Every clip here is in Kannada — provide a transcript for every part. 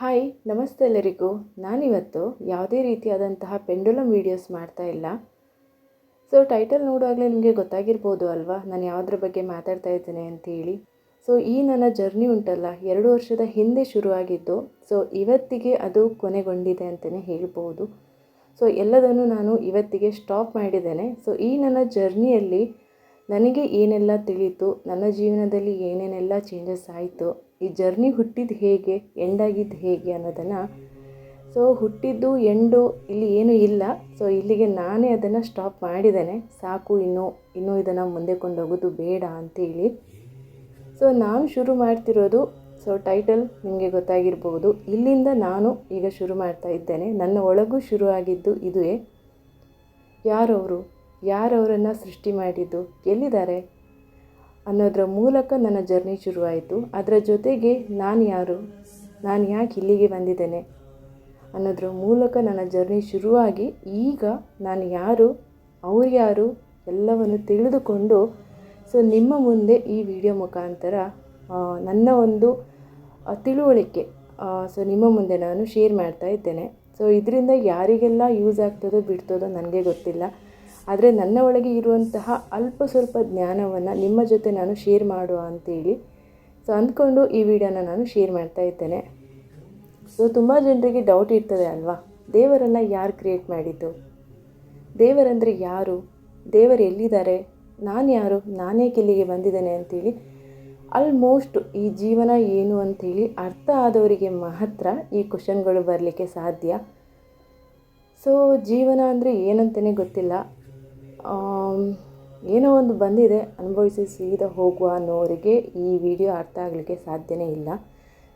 ಹಾಯ್, ನಮಸ್ತೆ ಎಲ್ಲರಿಗೂ. ನಾನಿವತ್ತು ಯಾವುದೇ ರೀತಿಯಾದಂತಹ ಪೆಂಡುಲಮ್ ವೀಡಿಯೋಸ್ ಮಾಡ್ತಾ ಇಲ್ಲ. ಸೊ ಟೈಟಲ್ ನೋಡುವಾಗಲೇ ನಿಮಗೆ ಗೊತ್ತಾಗಿರ್ಬೋದು ಅಲ್ವಾ? ನಾನು ಯಾವುದ್ರ ಬಗ್ಗೆ ಮಾತಾಡ್ತಾ ಇದ್ದೇನೆ ಅಂತೇಳಿ ಸೊ ಈ ನನ್ನ ಜರ್ನಿ ಉಂಟಲ್ಲ, ಎರಡು ವರ್ಷದ ಹಿಂದೆ ಶುರುವಾಗಿದ್ದು ಸೊ ಇವತ್ತಿಗೆ ಅದು ಕೊನೆಗೊಂಡಿದೆ ಅಂತಲೇ ಹೇಳ್ಬೋದು. ಸೊ ಎಲ್ಲದನ್ನು ನಾನು ಇವತ್ತಿಗೆ ಸ್ಟಾಪ್ ಮಾಡಿದ್ದೇನೆ. ಸೊ ಈ ನನ್ನ ಜರ್ನಿಯಲ್ಲಿ ನನಗೆ ಏನೆಲ್ಲ ತಿಳಿತು, ನನ್ನ ಜೀವನದಲ್ಲಿ ಏನೇನೆಲ್ಲ ಚೇಂಜಸ್ ಆಯಿತು ಈ ಜರ್ನಿ ಹುಟ್ಟಿದ್ದು ಹೇಗೆ ಎಂಡಾಗಿದ್ದು ಹೇಗೆ ಅನ್ನೋದನ್ನು ಸೊ ಹುಟ್ಟಿದ್ದು, ಎಂಡು ಇಲ್ಲಿ ಏನೂ ಇಲ್ಲ. ಸೊ ಇಲ್ಲಿಗೆ ನಾನೇ ಅದನ್ನು ಸ್ಟಾಪ್ ಮಾಡಿದ್ದೇನೆ. ಸಾಕು, ಇನ್ನೂ ಇನ್ನೂ ಇದನ್ನು ಮುಂದೆ ಕೊಂಡೋಗೋದು ಬೇಡ ಅಂತೇಳಿ. ಸೊ ನಾನು ಶುರು ಮಾಡ್ತಿರೋದು ಸೊ ಟೈಟಲ್ ನಿಮಗೆ ಗೊತ್ತಾಗಿರ್ಬೋದು. ಇಲ್ಲಿಂದ ನಾನು ಈಗ ಶುರು ಮಾಡ್ತಾ ಇದ್ದೇನೆ. ನನ್ನ ಒಳಗೂ ಶುರು ಆಗಿದ್ದು ಇದುವೇ. ಯಾರವರು? ಯಾರವರನ್ನು ಸೃಷ್ಟಿ ಮಾಡಿದ್ದು? ಎಲ್ಲಿದ್ದಾರೆ? ಅನ್ನೋದರ ಮೂಲಕ ನನ್ನ ಜರ್ನಿ ಶುರುವಾಯಿತು. ಅದರ ಜೊತೆಗೆ ನಾನು ಯಾರು? ನಾನು ಯಾಕೆ ಇಲ್ಲಿಗೆ ಬಂದಿದ್ದೇನೆ? ಅನ್ನೋದ್ರ ಮೂಲಕ ನನ್ನ ಜರ್ನಿ ಶುರುವಾಗಿ ಈಗ ನಾನು ಯಾರು, ಅವ್ರು ಯಾರು ಎಲ್ಲವನ್ನು ತಿಳಿದುಕೊಂಡು, ಸೊ ನಿಮ್ಮ ಮುಂದೆ ಈ ವಿಡಿಯೋ ಮುಖಾಂತರ ನನ್ನ ಒಂದು ತಿಳುವಳಿಕೆ ಸೊ ನಿಮ್ಮ ಮುಂದೆ ನಾನು ಶೇರ್ ಮಾಡ್ತಾ ಇದ್ದೇನೆ. ಸೊ ಇದರಿಂದ ಯಾರಿಗೆಲ್ಲ ಯೂಸ್ ಆಗ್ತದೋ ಬಿಡ್ತದೋ ನನಗೆ ಗೊತ್ತಿಲ್ಲ. ಆದರೆ ನನ್ನ ಒಳಗೆ ಇರುವಂತಹ ಅಲ್ಪ ಸ್ವಲ್ಪ ಜ್ಞಾನವನ್ನು ನಿಮ್ಮ ಜೊತೆ ನಾನು ಶೇರ್ ಮಾಡುವ ಅಂತೇಳಿ. ಸೊ ಅಂದ್ಕೊಂಡು ಈ ವಿಡಿಯೋನ ನಾನು ಶೇರ್ ಮಾಡ್ತಾ ಇದ್ದೇನೆ ಸೊ ತುಂಬ ಜನರಿಗೆ ಡೌಟ್ ಇರ್ತದೆ ಅಲ್ವಾ? ದೇವರನ್ನು ಯಾರು ಕ್ರಿಯೇಟ್ ಮಾಡಿದ್ದು? ದೇವರಂದರೆ ಯಾರು? ದೇವರು ಎಲ್ಲಿದ್ದಾರೆ? ನಾನು ಯಾರು? ನಾನೇ ಕೆಲ್ಲಿಗೆ ಬಂದಿದ್ದೇನೆ ಅಂತೇಳಿ ಆಲ್ಮೋಸ್ಟ್ ಈ ಜೀವನ ಏನು ಅಂಥೇಳಿ ಅರ್ಥ ಆದವರಿಗೆ ಮಾತ್ರ ಈ ಕ್ವಶನ್ಗಳು ಬರಲಿಕ್ಕೆ ಸಾಧ್ಯ. ಸೊ ಜೀವನ ಅಂದರೆ ಏನಂತಲೇ ಗೊತ್ತಿಲ್ಲ. ಏನೋ ಒಂದು ಬಂದಿದೆ. ಅನುಭವಿಸಿ ಸೀದಾ ಹೋಗುವ ಅನ್ನೋರಿಗೆ ಈ ವಿಡಿಯೋ ಅರ್ಥ ಆಗಲಿಕ್ಕೆ ಸಾಧ್ಯನೇ ಇಲ್ಲ.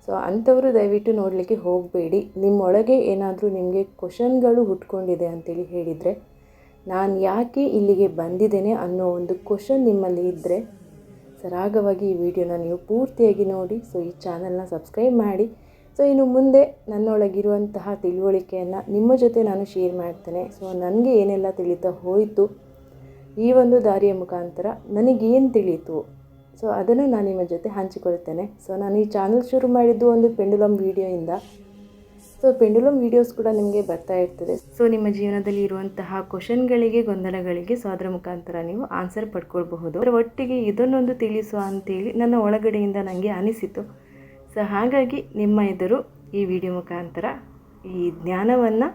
ಸೊ, ಅಂಥವರು ದಯವಿಟ್ಟು ನೋಡಲಿಕ್ಕೆ ಹೋಗಬೇಡಿ. ನಿಮ್ಮೊಳಗೆ ಏನಾದರೂ ನಿಮಗೆ ಕ್ವಶನ್ಗಳು ಹುಟ್ಕೊಂಡಿದೆ ಅಂತೇಳಿ ಹೇಳಿದರೆ, ನಾನು ಯಾಕೆ ಇಲ್ಲಿಗೆ ಬಂದಿದ್ದೇನೆ ಅನ್ನೋ ಒಂದು ಕ್ವಶನ್ ನಿಮ್ಮಲ್ಲಿ ಇದ್ದರೆ ಸರಾಗವಾಗಿ ಈ ವಿಡಿಯೋನ ನೀವು ಪೂರ್ತಿಯಾಗಿ ನೋಡಿ, ಸೊ ಈ ಚಾನಲ್ನ ಸಬ್ಸ್ಕ್ರೈಬ್ ಮಾಡಿ. ಸೊ, ಇನ್ನು ಮುಂದೆ ನನ್ನೊಳಗಿರುವಂತಹ ತಿಳುವಳಿಕೆಯನ್ನು ನಿಮ್ಮ ಜೊತೆ ನಾನು ಶೇರ್ ಮಾಡ್ತೇನೆ. ಸೊ, ನನಗೆ ಏನೆಲ್ಲ ತಿಳಿತಾ ಹೋಯಿತು ಈ ಒಂದು ದಾರಿಯ ಮುಖಾಂತರ ನನಗೇನು ತಿಳಿಯಿತು? ಸೊ ಅದನ್ನು ನಾನು ನಿಮ್ಮ ಜೊತೆ ಹಂಚಿಕೊಳ್ತೇನೆ. ಸೊ ನಾನು ಈ ಚಾನಲ್ ಶುರು ಮಾಡಿದ್ದು ಒಂದು ಪೆಂಡುಲಮ್ ವೀಡಿಯೋಯಿಂದ ಸೊ ಪೆಂಡುಲಮ್ ವೀಡಿಯೋಸ್ ಕೂಡ ನಿಮಗೆ ಬರ್ತಾ ಇರ್ತದೆ. ಸೊ ನಿಮ್ಮ ಜೀವನದಲ್ಲಿ ಇರುವಂತಹ ಕ್ವಶನ್ಗಳಿಗೆ ಗೊಂದಲಗಳಿಗೆ ಸೊ ಅದರ ಮುಖಾಂತರ ನೀವು ಆನ್ಸರ್ ಪಡ್ಕೊಳ್ಬಹುದು. ಅದರ ಒಟ್ಟಿಗೆ ಇದನ್ನೊಂದು ತಿಳಿಸುವ ಅಂತೇಳಿ ನನ್ನ ಒಳಗಡೆಯಿಂದ ನನಗೆ ಅನಿಸಿತು. ಸೊ ಹಾಗಾಗಿ ನಿಮ್ಮ ಎದುರು ಈ ವಿಡಿಯೋ ಮುಖಾಂತರ ಈ ಜ್ಞಾನವನ್ನು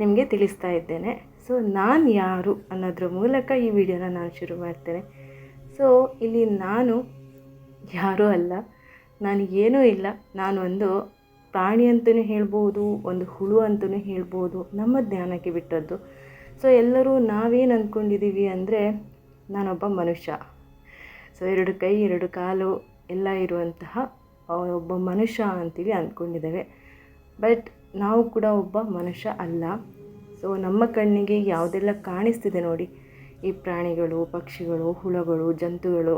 ನಿಮಗೆ ತಿಳಿಸ್ತಾ ಇದ್ದೇನೆ. ಸೊ ನಾನು ಯಾರು ಅನ್ನೋದ್ರ ಮೂಲಕ ಈ ವಿಡಿಯೋನ ನಾನು ಶುರು ಮಾಡ್ತೇನೆ. ಸೊ ಇಲ್ಲಿ ನಾನು ಯಾರೂ ಅಲ್ಲ. ನಾನು ಏನೂ ಇಲ್ಲ. ನಾನು ಒಂದು ಪ್ರಾಣಿ ಅಂತಲೂ ಹೇಳ್ಬೋದು, ಒಂದು ಹುಳು ಅಂತಲೂ ಹೇಳ್ಬೋದು, ನಮ್ಮ ಜ್ಞಾನಕ್ಕೆ ಬಿಟ್ಟದ್ದು. ಸೊ ಎಲ್ಲರೂ ನಾವೇನು ಅಂದ್ಕೊಂಡಿದ್ದೀವಿ ಅಂದರೆ ನಾನೊಬ್ಬ ಮನುಷ್ಯ. ಸೊ ಎರಡು ಕೈ, ಎರಡು ಕಾಲು ಎಲ್ಲ ಇರುವಂತಹ ಒಬ್ಬ ಮನುಷ್ಯ ಅಂತೀವಿ ಅಂದ್ಕೊಂಡಿದ್ದೇವೆ. ಬಟ್ ನಾವು ಕೂಡ ಒಬ್ಬ ಮನುಷ್ಯ ಅಲ್ಲ. ಸೊ ನಮ್ಮ ಕಣ್ಣಿಗೆ ಯಾವುದೆಲ್ಲ ಕಾಣಿಸ್ತಿದೆ ನೋಡಿ? ಈ ಪ್ರಾಣಿಗಳು, ಪಕ್ಷಿಗಳು, ಹುಳಗಳು, ಜಂತುಗಳು.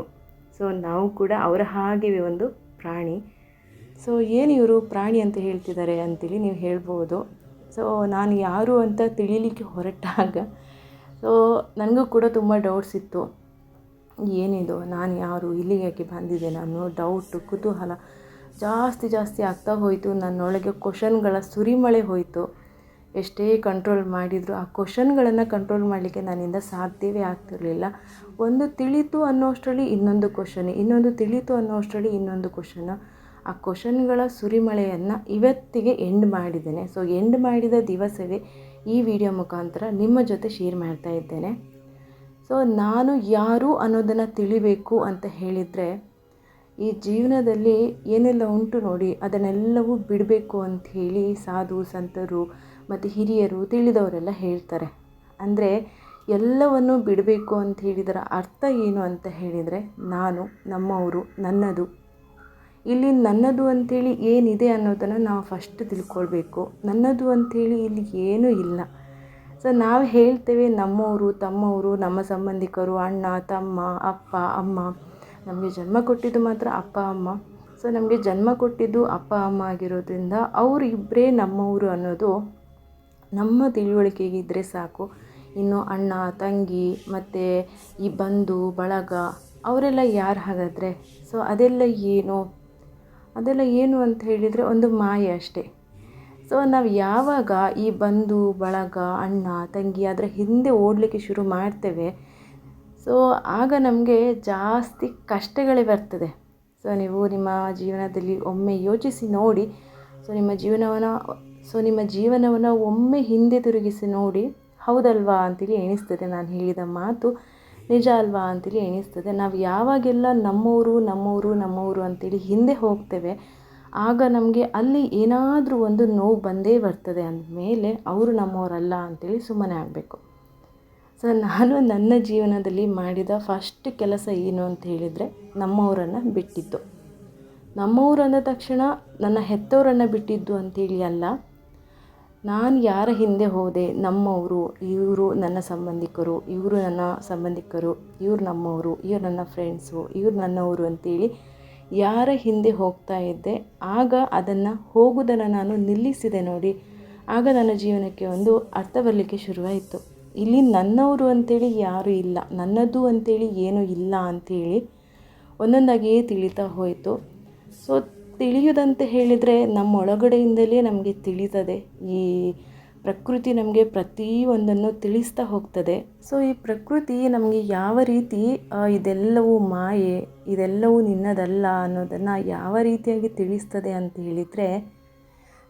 ಸೊ ನಾವು ಕೂಡ ಅವರ ಹಾಗೆ ಒಂದು ಪ್ರಾಣಿ. ಸೊ ಏನು ಇವರು ಪ್ರಾಣಿ ಅಂತ ಹೇಳ್ತಿದ್ದಾರೆ ಅಂತೇಳಿ ನೀವು ಹೇಳ್ಬೋದು. ಸೊ ನಾನು ಯಾರು ಅಂತ ತಿಳಿಲಿಕ್ಕೆ ಹೊರಟಾಗ ಸೊ ನನಗೂ ಕೂಡ ತುಂಬ ಡೌಟ್ಸ್ ಇತ್ತು. ಏನಿದು? ನಾನು ಯಾರು? ಇಲ್ಲಿಗೆ ಯಾಕೆ ಬಂದಿದ್ದೆ? ನಾನು ಡೌಟು ಕುತೂಹಲ ಜಾಸ್ತಿ ಜಾಸ್ತಿ ಆಗ್ತಾ ಹೋಯಿತು. ನನ್ನೊಳಗೆ ಕ್ವಶನ್ಗಳ ಸುರಿಮಳೆ ಹೋಯಿತು. ಎಷ್ಟೇ ಕಂಟ್ರೋಲ್ ಮಾಡಿದರೂ, ಆ ಕ್ವಶನ್ಗಳನ್ನು ಕಂಟ್ರೋಲ್ ಮಾಡಲಿಕ್ಕೆ ನನ್ನಿಂದ ಸಾಧ್ಯವೇ ಆಗ್ತಿರಲಿಲ್ಲ. ಒಂದು ತಿಳಿತು ಅನ್ನೋಷ್ಟರಲ್ಲಿ ಇನ್ನೊಂದು ಕ್ವಶನ್ ಇನ್ನೊಂದು ತಿಳಿತು ಅನ್ನೋಷ್ಟರಲ್ಲಿ ಇನ್ನೊಂದು ಕ್ವಶನ್ ಆ ಕ್ವಶನ್ಗಳ ಸುರಿಮಳೆಯನ್ನು ಇವತ್ತಿಗೆ ಎಂಡ್ ಮಾಡಿದ್ದೇನೆ. ಸೊ ಎಂಡ್ ಮಾಡಿದ ದಿವಸವೇ ಈ ವಿಡಿಯೋ ಮುಖಾಂತರ ನಿಮ್ಮ ಜೊತೆ ಶೇರ್ ಮಾಡ್ತಾ ಇದ್ದೇನೆ. ಸೊ ನಾನು ಯಾರು ಅನ್ನೋದನ್ನು ತಿಳಿಬೇಕು ಅಂತ ಹೇಳಿದರೆ, ಈ ಜೀವನದಲ್ಲಿ ಏನೆಲ್ಲ ಉಂಟು ನೋಡಿ, ಅದನ್ನೆಲ್ಲವೂ ಬಿಡಬೇಕು ಅಂತ ಹೇಳಿ ಸಾಧು, ಸಂತರು ಮತ್ತು ಹಿರಿಯರು ತಿಳಿದವರೆಲ್ಲ ಹೇಳ್ತಾರೆ. ಅಂದರೆ ಎಲ್ಲವನ್ನು ಬಿಡಬೇಕು ಅಂತ ಹೇಳಿದರ ಅರ್ಥ ಏನು ಅಂತ ಹೇಳಿದರೆ ನಾನು, ನಮ್ಮವರು, ನನ್ನದು. ಇಲ್ಲಿ ನನ್ನದು ಅಂಥೇಳಿ ಏನಿದೆ ಅನ್ನೋದನ್ನು ನಾವು ಫಸ್ಟ್ ತಿಳ್ಕೊಳ್ಬೇಕು. ನನ್ನದು ಅಂಥೇಳಿ ಇಲ್ಲಿ ಏನೂ ಇಲ್ಲ. ಸೊ ನಾವು ಹೇಳ್ತೇವೆ ನಮ್ಮವರು, ತಮ್ಮವರು, ನಮ್ಮ ಸಂಬಂಧಿಕರು, ಅಣ್ಣ, ತಮ್ಮ, ಅಪ್ಪ, ಅಮ್ಮ. ನಮಗೆ ಜನ್ಮ ಕೊಟ್ಟಿದ್ದು ಮಾತ್ರ ಅಪ್ಪ, ಅಮ್ಮ. ಸೊ ನಮಗೆ ಜನ್ಮ ಕೊಟ್ಟಿದ್ದು ಅಪ್ಪ, ಅಮ್ಮ ಆಗಿರೋದ್ರಿಂದ ಅವರಿಬ್ಬರೇ ನಮ್ಮವರು ಅನ್ನೋದು ನಮ್ಮ ತಿಳುವಳಿಕೆಗೆ ಇದ್ದರೆ ಸಾಕು. ಇನ್ನು ಅಣ್ಣ, ತಂಗಿ ಮತ್ತು ಈ ಬಂಧು, ಬಳಗ ಅವರೆಲ್ಲ ಯಾರು ಹಾಗಾದರೆ? ಸೊ ಅದೆಲ್ಲ ಏನು? ಅದೆಲ್ಲ ಏನು ಅಂತ ಹೇಳಿದರೆ ಒಂದು ಮಾಯೆ ಅಷ್ಟೇ. ಸೊ ನಾವು ಯಾವಾಗ ಈ ಬಂಧು, ಬಳಗ, ಅಣ್ಣ, ತಂಗಿ ಅದರ ಹಿಂದೆ ಓಡಲಿಕ್ಕೆ ಶುರು ಮಾಡ್ತೇವೆ ಸೊ ಆಗ ನಮಗೆ ಜಾಸ್ತಿ ಕಷ್ಟಗಳೇ ಬರ್ತದೆ. ಸೊ ನೀವು ನಿಮ್ಮ ಜೀವನದಲ್ಲಿ ಒಮ್ಮೆ ಯೋಚಿಸಿ ನೋಡಿ. ಸೊ ನಿಮ್ಮ ಜೀವನವನ್ನು ಸೊ ನಿಮ್ಮ ಜೀವನವನ್ನು ಒಮ್ಮೆ ಹಿಂದೆ ತಿರುಗಿಸಿ ನೋಡಿ, ಹೌದಲ್ವಾ ಅಂತೇಳಿ ಎಣಿಸ್ತದೆ ನಾನು ಹೇಳಿದ ಮಾತು. ನಿಜ ಅಲ್ವಾ ಅಂತೇಳಿ ಎಣಿಸ್ತದೆ. ನಾವು ಯಾವಾಗೆಲ್ಲ ನಮ್ಮವರು ನಮ್ಮವರು ನಮ್ಮವರು ಅಂತೇಳಿ ಹಿಂದೆ ಹೋಗ್ತೇವೆ, ಆಗ ನಮಗೆ ಅಲ್ಲಿ ಏನಾದರೂ ಒಂದು ನೋವು ಬಂದೇ ಬರ್ತದೆ ಅಂದಮೇಲೆ ಅವರು ನಮ್ಮವರಲ್ಲ ಅಂತೇಳಿ ಸುಮ್ಮನೆ ಆಗಬೇಕು. ಸೊ ನಾನು ನನ್ನ ಜೀವನದಲ್ಲಿ ಮಾಡಿದ ಫಸ್ಟ್ ಕೆಲಸ ಏನು ಅಂತ ಹೇಳಿದರೆ, ನಮ್ಮವರನ್ನು ಬಿಟ್ಟಿದ್ದು. ನಮ್ಮವರು ಅಂದ ತಕ್ಷಣ ನನ್ನ ಹೆತ್ತವರನ್ನು ಬಿಟ್ಟಿದ್ದು ಅಂತೇಳಿ ಅಲ್ಲ ನಾನು ಯಾರ ಹಿಂದೆ ಹೋದೆ? ನಮ್ಮವರು, ಇವರು ನನ್ನ ಸಂಬಂಧಿಕರು, ಇವರು ನನ್ನ ಸಂಬಂಧಿಕರು, ಇವರು ನಮ್ಮವರು, ಇವರು ನನ್ನ ಫ್ರೆಂಡ್ಸು ಇವರು ನನ್ನವರು ಅಂತೇಳಿ ಯಾರ ಹಿಂದೆ ಹೋಗ್ತಾ ಇದ್ದೆ, ಆಗ ಅದನ್ನು ಹೋಗುವುದನ್ನು ನಾನು ನಿಲ್ಲಿಸಿದೆ ನೋಡಿ. ಆಗ ನನ್ನ ಜೀವನಕ್ಕೆ ಒಂದು ಅರ್ಥ ಬರಲಿಕ್ಕೆ ಶುರುವಾಯಿತು. ಇಲ್ಲಿ ನನ್ನವರು ಅಂತೇಳಿ ಯಾರೂ ಇಲ್ಲ, ನನ್ನದು ಅಂತೇಳಿ ಏನೂ ಇಲ್ಲ ಅಂಥೇಳಿ ಒಂದೊಂದಾಗಿಯೇ ತಿಳಿತಾ ಹೋಯಿತು. ಸೊ ತಿಳಿಯುವುದಂತ ಹೇಳಿದರೆ ನಮ್ಮ ಒಳಗಡೆಯಿಂದಲೇ ನಮಗೆ ತಿಳಿತದೆ. ಈ ಪ್ರಕೃತಿ ನಮಗೆ ಪ್ರತಿಯೊಂದನ್ನು ತಿಳಿಸ್ತಾ ಹೋಗ್ತದೆ. ಸೊ ಈ ಪ್ರಕೃತಿ ನಮಗೆ ಯಾವ ರೀತಿ ಇದೆಲ್ಲವೂ ಮಾಯೆ, ಇದೆಲ್ಲವೂ ನಿನ್ನದಲ್ಲ ಅನ್ನೋದನ್ನು ಯಾವ ರೀತಿಯಾಗಿ ತಿಳಿಸ್ತದೆ ಅಂತ ಹೇಳಿದರೆ,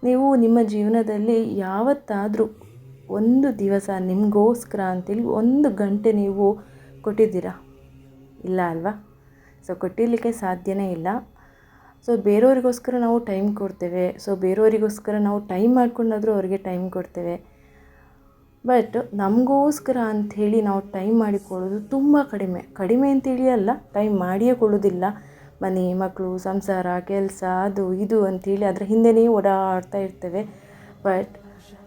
ನೀವು ನಿಮ್ಮ ಜೀವನದಲ್ಲಿ ಯಾವತ್ತಾದರೂ ಒಂದು ದಿವಸ ನಿಮಗೋಸ್ಕರ ಅಂತೇಳಿ ಒಂದು ಗಂಟೆ ನೀವು ಕೊಟ್ಟಿದ್ದೀರಾ? ಇಲ್ಲ ಅಲ್ವಾ? ಸೊ ಕೊಟ್ಟಿರಲಿಕ್ಕೆ ಸಾಧ್ಯನೇ ಇಲ್ಲ. ಸೊ ಬೇರೆಯವರಿಗೋಸ್ಕರ ನಾವು ಟೈಮ್ ಕೊಡ್ತೇವೆ. ಸೊ ಬೇರೆಯವರಿಗೋಸ್ಕರ ನಾವು ಟೈಮ್ ಮಾಡ್ಕೊಂಡಾದರೂ ಅವರಿಗೆ ಟೈಮ್ ಕೊಡ್ತೇವೆ. ಬಟ್ ನಮಗೋಸ್ಕರ ಅಂಥೇಳಿ ನಾವು ಟೈಮ್ ಮಾಡಿಕೊಳ್ಳೋದು ತುಂಬ ಕಡಿಮೆ. ಕಡಿಮೆ ಅಂತೇಳಿ ಅಲ್ಲ ಟೈಮ್ ಮಾಡಿಯೇ ಕೊಡೋದಿಲ್ಲ. ಮನೆ ಮಕ್ಕಳು ಸಂಸಾರ, ಕೆಲಸ, ಅದು, ಇದು ಅಂಥೇಳಿ ಅದರ ಹಿಂದೆಯೇ ಓಡಾಡ್ತಾ ಇರ್ತೇವೆ. ಬಟ್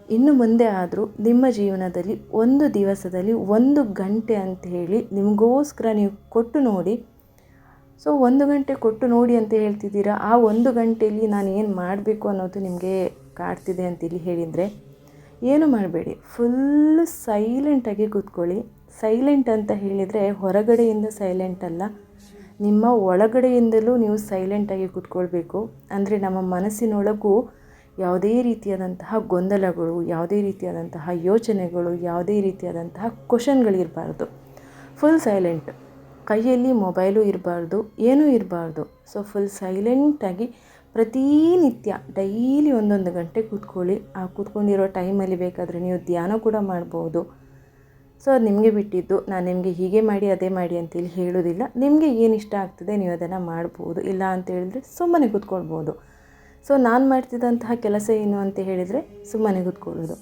ಇನ್ನು ಮುಂದೆ ಆದರೂ ನಿಮ್ಮ ಜೀವನದಲ್ಲಿ ಒಂದು ದಿವಸದಲ್ಲಿ ಒಂದು ಗಂಟೆ ಅಂತ ಹೇಳಿ ನಿಮಗೋಸ್ಕರ ನೀವು ಕೊಟ್ಟು ನೋಡಿ ಸೊ ಒಂದು ಗಂಟೆ ಕೊಟ್ಟು ನೋಡಿ ಅಂತ ಹೇಳ್ತಿದ್ದೀರಾ? ಆ ಒಂದು ಗಂಟೆಯಲ್ಲಿ ನಾನು ಏನು ಮಾಡಬೇಕು ಅನ್ನೋದು ನಿಮಗೆ ಕಾಡ್ತಿದೆ ಅಂತೇಳಿ ಹೇಳಿದರೆ ಏನು ಮಾಡಬೇಡಿ. ಫುಲ್ಲು ಸೈಲೆಂಟಾಗಿ ಕೂತ್ಕೊಳ್ಳಿ. ಸೈಲೆಂಟ್ ಅಂತ ಹೇಳಿದರೆ ಹೊರಗಡೆಯಿಂದ ಸೈಲೆಂಟ್ ಅಲ್ಲ. ನಿಮ್ಮ ಒಳಗಡೆಯಿಂದಲೂ ನೀವು ಸೈಲೆಂಟಾಗಿ ಕೂತ್ಕೊಳ್ಬೇಕು. ಅಂದರೆ ನಮ್ಮ ಮನಸ್ಸಿನೊಳಗೂ ಯಾವುದೇ ರೀತಿಯಾದಂತಹ ಗೊಂದಲಗಳು, ಯಾವುದೇ ರೀತಿಯಾದಂತಹ ಯೋಚನೆಗಳು, ಯಾವುದೇ ರೀತಿಯಾದಂತಹ ಕ್ವಶನ್ಗಳಿರಬಾರ್ದು ಫುಲ್ ಸೈಲೆಂಟ್ ಕೈಯಲ್ಲಿ ಮೊಬೈಲು ಇರಬಾರ್ದು, ಏನೂ ಇರಬಾರ್ದು. ಸೊ ಫುಲ್ ಸೈಲೆಂಟಾಗಿ ಪ್ರತಿನಿತ್ಯ ಡೈಲಿ ಒಂದೊಂದು ಗಂಟೆ ಕೂತ್ಕೊಳ್ಳಿ. ಆ ಕೂತ್ಕೊಂಡಿರೋ ಟೈಮಲ್ಲಿ ಬೇಕಾದರೆ ನೀವು ಧ್ಯಾನ ಕೂಡ ಮಾಡ್ಬೋದು. ಸೊ ಅದು ನಿಮಗೆ ಬಿಟ್ಟಿದ್ದು. ನಾನು ನಿಮಗೆ ಹೀಗೆ ಮಾಡಿ, ಅದೇ ಮಾಡಿ ಅಂತೇಳಿ ಹೇಳೋದಿಲ್ಲ. ನಿಮಗೆ ಏನು ಇಷ್ಟ ಆಗ್ತದೆ ನೀವು ಅದನ್ನು ಮಾಡ್ಬೋದು. ಇಲ್ಲ ಅಂತ ಹೇಳಿದ್ರೆ ಸುಮ್ಮನೆ ಕೂತ್ಕೊಳ್ಬೋದು. ಸೊ ನಾನು ಮಾಡ್ತಿದ್ದಂತಹ ಕೆಲಸ ಏನು ಅಂತ ಹೇಳಿದರೆ ಸುಮ್ಮನೆ ಕೂತ್ಕೊಳ್ಳೋದು.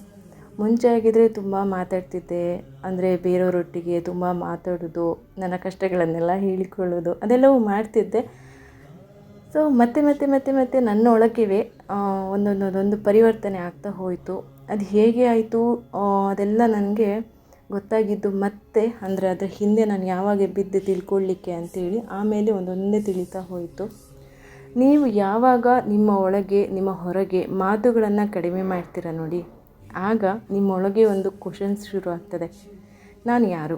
ಮುಂಚೆ ಆಗಿದ್ದರೆ ತುಂಬ ಮಾತಾಡ್ತಿದ್ದೆ. ಅಂದರೆ ಬೇರೆಯವರೊಟ್ಟಿಗೆ ತುಂಬ ಮಾತಾಡೋದು, ನನ್ನ ಕಷ್ಟಗಳನ್ನೆಲ್ಲ ಹೇಳಿಕೊಳ್ಳೋದು, ಅದೆಲ್ಲವೂ ಮಾಡ್ತಿದ್ದೆ. ಸೊ ಮತ್ತೆ ಮತ್ತೆ ಮತ್ತೆ ಮತ್ತೆ ನನ್ನ ಒಳಗಿವೆ ಒಂದೊಂದೊಂದೊಂದು ಪರಿವರ್ತನೆ ಆಗ್ತಾ ಹೋಯಿತು. ಅದು ಹೇಗೆ ಆಯಿತು? ಅದೆಲ್ಲ ನನಗೆ ಗೊತ್ತಾಗಿದ್ದು ಮತ್ತೆ, ಅಂದರೆ ಅದರ ಹಿಂದೆ ನಾನು ಯಾವಾಗ ಬಿದ್ದು ತಿಳ್ಕೊಳ್ಳಿಕ್ಕೆ ಅಂತೇಳಿ ಆಮೇಲೆ ಒಂದೊಂದೇ ತಿಳಿತಾ ಹೋಯಿತು. ನೀವು ಯಾವಾಗ ನಿಮ್ಮ ಒಳಗೆ, ನಿಮ್ಮ ಹೊರಗೆ ಮಾತುಗಳನ್ನು ಕಡಿಮೆ ಮಾಡ್ತೀರ ನೋಡಿ. ಆಗ ನಿಮ್ಮೊಳಗೆ ಒಂದು ಕ್ವಶನ್ಸ್ ಶುರು ಆಗ್ತದೆ ನಾನು ಯಾರು?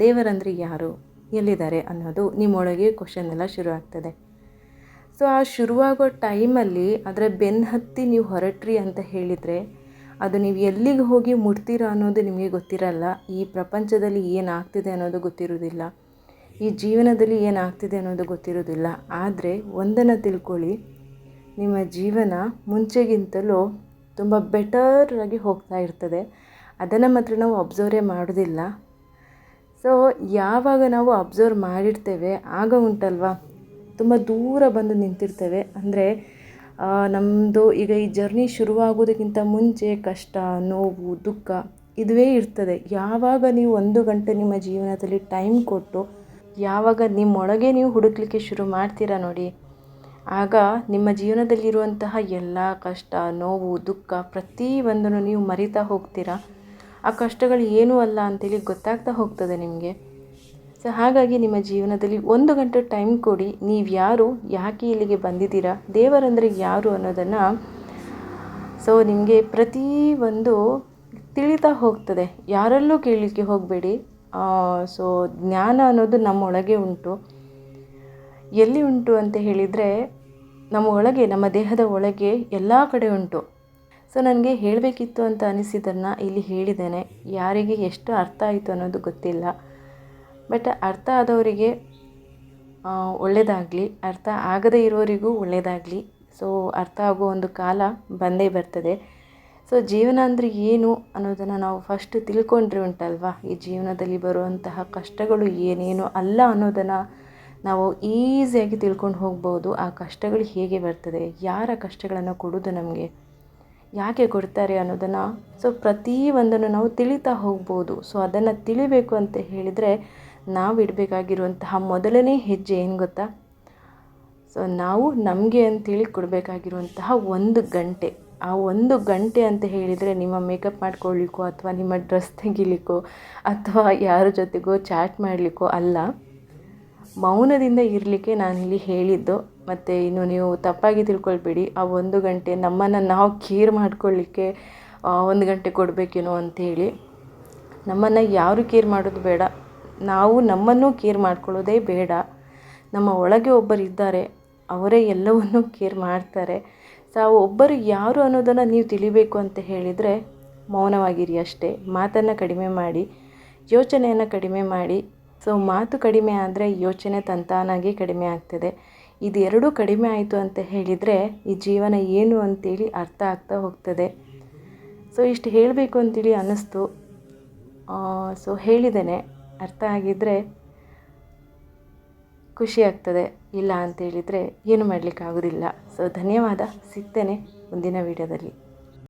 ದೇವರಂದರೆ ಯಾರು? ಎಲ್ಲಿದ್ದಾರೆ ಅನ್ನೋದು ನಿಮ್ಮೊಳಗೆ ಕ್ವಶನ್ ಎಲ್ಲ ಶುರು ಆಗ್ತದೆ ಸೊ ಆ ಶುರುವಾಗೋ ಟೈಮಲ್ಲಿ ಅದರ ಬೆನ್ನು ಹತ್ತಿ ನೀವು ಹೊರಟ್ರಿ ಅಂತ ಹೇಳಿದರೆ, ಅದು ನೀವು ಎಲ್ಲಿಗೆ ಹೋಗಿ ಮುಟ್ತೀರಾ ಅನ್ನೋದು ನಿಮಗೆ ಗೊತ್ತಿರಲ್ಲ. ಈ ಪ್ರಪಂಚದಲ್ಲಿ ಏನಾಗ್ತಿದೆ ಅನ್ನೋದು ಗೊತ್ತಿರೋದಿಲ್ಲ ಈ ಜೀವನದಲ್ಲಿ ಏನಾಗ್ತಿದೆ ಅನ್ನೋದು ಗೊತ್ತಿರೋದಿಲ್ಲ ಆದರೆ, ಒಂದನ್ನು ತಿಳ್ಕೊಳ್ಳಿ. ನಿಮ್ಮ ಜೀವನ ಮುಂಚೆಗಿಂತಲೂ ತುಂಬ ಬೆಟರ್ ಆಗಿ ಹೋಗ್ತಾ ಇರ್ತದೆ. ಅದನ್ನು ಮಾತ್ರ ನಾವು ಅಬ್ಸರ್ವೇ ಮಾಡೋದಿಲ್ಲ. ಸೊ ಯಾವಾಗ ನಾವು ಅಬ್ಸರ್ವ್ ಮಾಡಿರ್ತೇವೆ, ಆಗ ಉಂಟಲ್ವಾ? ತುಂಬ ದೂರ ಬಂದು ನಿಂತಿರ್ತೇವೆ. ಅಂದರೆ ನಮ್ಮದು ಈಗ ಈ ಜರ್ನಿ ಶುರುವಾಗೋದಕ್ಕಿಂತ ಮುಂಚೆ ಕಷ್ಟ, ನೋವು, ದುಃಖ ಇದುವೇ ಇರ್ತದೆ. ಯಾವಾಗ ನೀವು ಒಂದು ಗಂಟೆ ನಿಮ್ಮ ಜೀವನದಲ್ಲಿ ಟೈಮ್ ಕೊಟ್ಟು, ಯಾವಾಗ ನಿಮ್ಮೊಳಗೆ ನೀವು ಹುಡುಕ್ಲಿಕ್ಕೆ ಶುರು ಮಾಡ್ತೀರಾ ನೋಡಿ. ಆಗ ನಿಮ್ಮ ಜೀವನದಲ್ಲಿರುವಂತಹ ಎಲ್ಲ ಕಷ್ಟ, ನೋವು, ದುಃಖ ಪ್ರತಿಯೊಂದನ್ನು ನೀವು ಮರಿತಾ ಹೋಗ್ತೀರಾ? ಆ ಕಷ್ಟಗಳು ಏನೂ ಅಲ್ಲ ಅಂತೇಳಿ ಗೊತ್ತಾಗ್ತಾ ಹೋಗ್ತದೆ ನಿಮಗೆ. ಸೊ ಹಾಗಾಗಿ ನಿಮ್ಮ ಜೀವನದಲ್ಲಿ ಒಂದು ಗಂಟೆ ಟೈಮ್ ಕೊಡಿ. ನೀವು ಯಾರು? ಯಾಕೆ ಇಲ್ಲಿಗೆ ಬಂದಿದ್ದೀರಾ? ದೇವರಂದರೆ ಯಾರು ಅನ್ನೋದನ್ನು ಸೊ ನಿಮಗೆ ಪ್ರತಿ ಒಂದು ತಿಳಿತಾ ಹೋಗ್ತದೆ. ಯಾರಲ್ಲೂ ಕೇಳಲಿಕ್ಕೆ ಹೋಗಬೇಡಿ. ಸೊ ಜ್ಞಾನ ಅನ್ನೋದು ನಮ್ಮೊಳಗೆ ಉಂಟು. ಎಲ್ಲಿ ಉಂಟು ಅಂತ ಹೇಳಿದರೆ ನಮ್ಮ ಒಳಗೆ, ನಮ್ಮ ದೇಹದ ಒಳಗೆ ಎಲ್ಲ ಕಡೆ ಉಂಟು. ಸೊ, ನನಗೆ ಹೇಳಬೇಕಿತ್ತು ಅಂತ ಅನಿಸಿದ್ದನ್ನು ಇಲ್ಲಿ ಹೇಳಿದ್ದೇನೆ. ಯಾರಿಗೆ ಎಷ್ಟು ಅರ್ಥ ಆಯಿತು ಅನ್ನೋದು ಗೊತ್ತಿಲ್ಲ. ಬಟ್ ಅರ್ಥ ಆದವರಿಗೆ ಒಳ್ಳೆಯದಾಗಲಿ ಅರ್ಥ ಆಗದೇ ಇರೋರಿಗೂ ಒಳ್ಳೆಯದಾಗಲಿ ಸೊ, ಅರ್ಥ ಆಗೋ ಒಂದು ಕಾಲ ಬಂದೇ ಬರ್ತದೆ. ಸೊ, ಜೀವನ ಅಂದರೆ ಏನು ಅನ್ನೋದನ್ನು ನಾವು ಫಸ್ಟ್ ತಿಳ್ಕೊಂಡ್ರೆ ಉಂಟಲ್ವಾ? ಈ ಜೀವನದಲ್ಲಿ ಬರುವಂತಹ ಕಷ್ಟಗಳು ಏನೇನು ಅಲ್ಲ ಅನ್ನೋದನ್ನು ನಾವು ಈಸಿಯಾಗಿ ತಿಳ್ಕೊಂಡು ಹೋಗ್ಬೋದು, ಆ ಕಷ್ಟಗಳು ಹೇಗೆ ಬರ್ತದೆ, ಯಾರ ಕಷ್ಟಗಳನ್ನು ಕೊಡೋದು ನಮಗೆ, ಯಾಕೆ ಕೊಡ್ತಾರೆ ಅನ್ನೋದನ್ನು. ಸೊ ಪ್ರತಿಯೊಂದನ್ನು ನಾವು ತಿಳಿತಾ ಹೋಗ್ಬೋದು. ಸೊ ಅದನ್ನು ತಿಳಿಬೇಕು ಅಂತ ಹೇಳಿದರೆ ನಾವು ಇಡಬೇಕಾಗಿರುವಂತಹ ಮೊದಲನೇ ಹೆಜ್ಜೆ ಏನು ಗೊತ್ತಾ? ಸೊ ನಾವು ನಮಗೆ ಅಂತೇಳಿ ಕೊಡಬೇಕಾಗಿರುವಂತಹ ಒಂದು ಗಂಟೆ. ಆ ಒಂದು ಗಂಟೆ ಅಂತ ಹೇಳಿದರೆ ನಿಮ್ಮ ಮೇಕಪ್ ಮಾಡ್ಕೊಳ್ಳಿಕ್ಕೋ ಅಥವಾ ನಿಮ್ಮ ಡ್ರೆಸ್ ತೆಗಿಲಿಕ್ಕೋ ಅಥವಾ ಯಾರ ಜೊತೆಗೋ ಚಾಟ್ ಮಾಡಲಿಕ್ಕೋ ಅಲ್ಲ ಮೌನದಿಂದ ಇರಲಿಕ್ಕೆ ನಾನಿಲ್ಲಿ ಹೇಳಿದ್ದು. ಮತ್ತು ಇನ್ನು ನೀವು ತಪ್ಪಾಗಿ ತಿಳ್ಕೊಳ್ಬೇಡಿ. ಆ ಒಂದು ಗಂಟೆ ನಮ್ಮನ್ನು ನಾವು ಕೇರ್ ಮಾಡ್ಕೊಳ್ಳಿಕ್ಕೆ ಒಂದು ಗಂಟೆ ಕೊಡಬೇಕೇನೋ ಅಂಥೇಳಿ. ನಮ್ಮನ್ನು ಯಾರು ಕೇರ್ ಮಾಡೋದು ಬೇಡ. ನಾವು ನಮ್ಮನ್ನು ಕೇರ್ ಮಾಡ್ಕೊಳ್ಳೋದೇ ಬೇಡ. ನಮ್ಮ ಒಳಗೆ ಒಬ್ಬರು ಇದ್ದಾರೆ. ಅವರೇ ಎಲ್ಲವನ್ನು ಕೇರ್ ಮಾಡ್ತಾರೆ. ಸೊ ಒಬ್ಬರು ಯಾರು ಅನ್ನೋದನ್ನು ನೀವು ತಿಳಿಬೇಕು ಅಂತ ಹೇಳಿದರೆ ಮೌನವಾಗಿರಿ ಅಷ್ಟೇ. ಮಾತನ್ನು ಕಡಿಮೆ ಮಾಡಿ, ಯೋಚನೆಯನ್ನು ಕಡಿಮೆ ಮಾಡಿ ಸೊ ಮಾತು ಕಡಿಮೆ ಆದರೆ ಯೋಚನೆ ತಂತಾನಾಗಿ ಕಡಿಮೆ ಆಗ್ತದೆ. ಇದೆರಡೂ ಕಡಿಮೆ ಆಯಿತು ಅಂತ ಹೇಳಿದರೆ ಈ ಜೀವನ ಏನು ಅಂತೇಳಿ ಅರ್ಥ ಆಗ್ತಾ ಹೋಗ್ತದೆ. ಸೊ ಇಷ್ಟು ಹೇಳಬೇಕು ಅಂತೇಳಿ ಅನ್ನಿಸ್ತು. ಸೊ ಹೇಳಿದ್ದೇನೆ. ಅರ್ಥ ಆಗಿದ್ದರೆ ಖುಷಿ ಆಗ್ತದೆ. ಇಲ್ಲ ಅಂತೇಳಿದರೆ ಏನು ಮಾಡಲಿಕ್ಕಾಗೋದಿಲ್ಲ. ಸೊ ಧನ್ಯವಾದ. ಸಿಗ್ತೇನೆ ಮುಂದಿನ ವೀಡಿಯೋದಲ್ಲಿ.